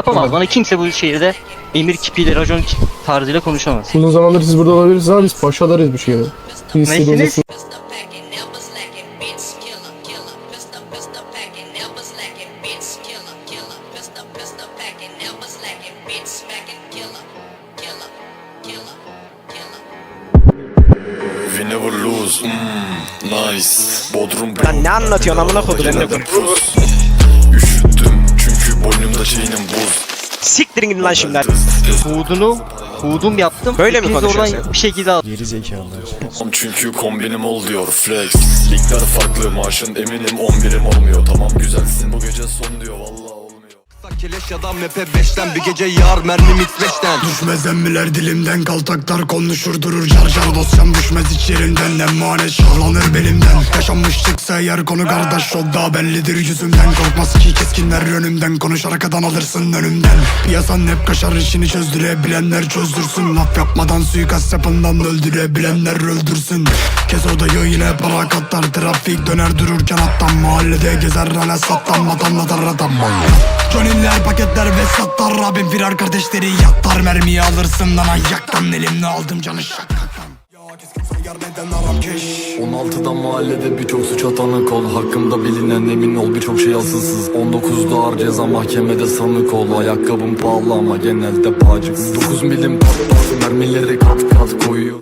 Yapamaz. Bana kimse bu şehirde emir kipiyle, racon kip tarzıyla konuşamaz. Uzun zamandır siz burada olabiliriz ama biz paşalarız killer, killer, killer, killer. We never lose. Mm, nice. Bodrum Lan ne anlatıyorsun amına kodum? Üşüttüm çünkü boynumda çeynim buz. Siktirin gidin lan şimdi. Hudunu, hudum yaptım. Böyle mi konuşuyorsun oradan bir şekilde al. Geri zekalılar. Çünkü kombinim ol diyor flex. Ligler farklı maaşın eminim 11'im olmuyor. Tamam Keleş ya da mepe 5'ten bir gece yar mermi mix 5'ten Düşmez emmiler dilimden kaltaklar konuşur durur car car. Dosyam düşmez iç yerinden emanet şahlanır belimden Yaşanmış çıksa yer konu kardeş o da bellidir yüzümden Korkmaz ki keskinler önümden konuş arkadan alırsın önümden. Piyasan hep kaşar işini çözdürebilenler çözdürsün. Laf yapmadan suikast yapından öldürebilenler öldürsün Kez odayı yine para katlar Trafik döner dururken attan. Mahallede gezer hala sattan. Matanla darradan Johnny'ler paketler ve sattar Rabim firar kardeşleri yattar Mermiyi alırsın lan ayaktan. Elimle aldım canı şakaktan kes yar neden aram keş 16'da mahallede birçok suça tanık ol Hakkımda bilinen emin ol birçok şey asılsız. 19'da ağır ceza mahkemede sanık ol. Ayakkabım pahalı ama genelde pacık. 9 milim patlar mermileri kat kat koyuyor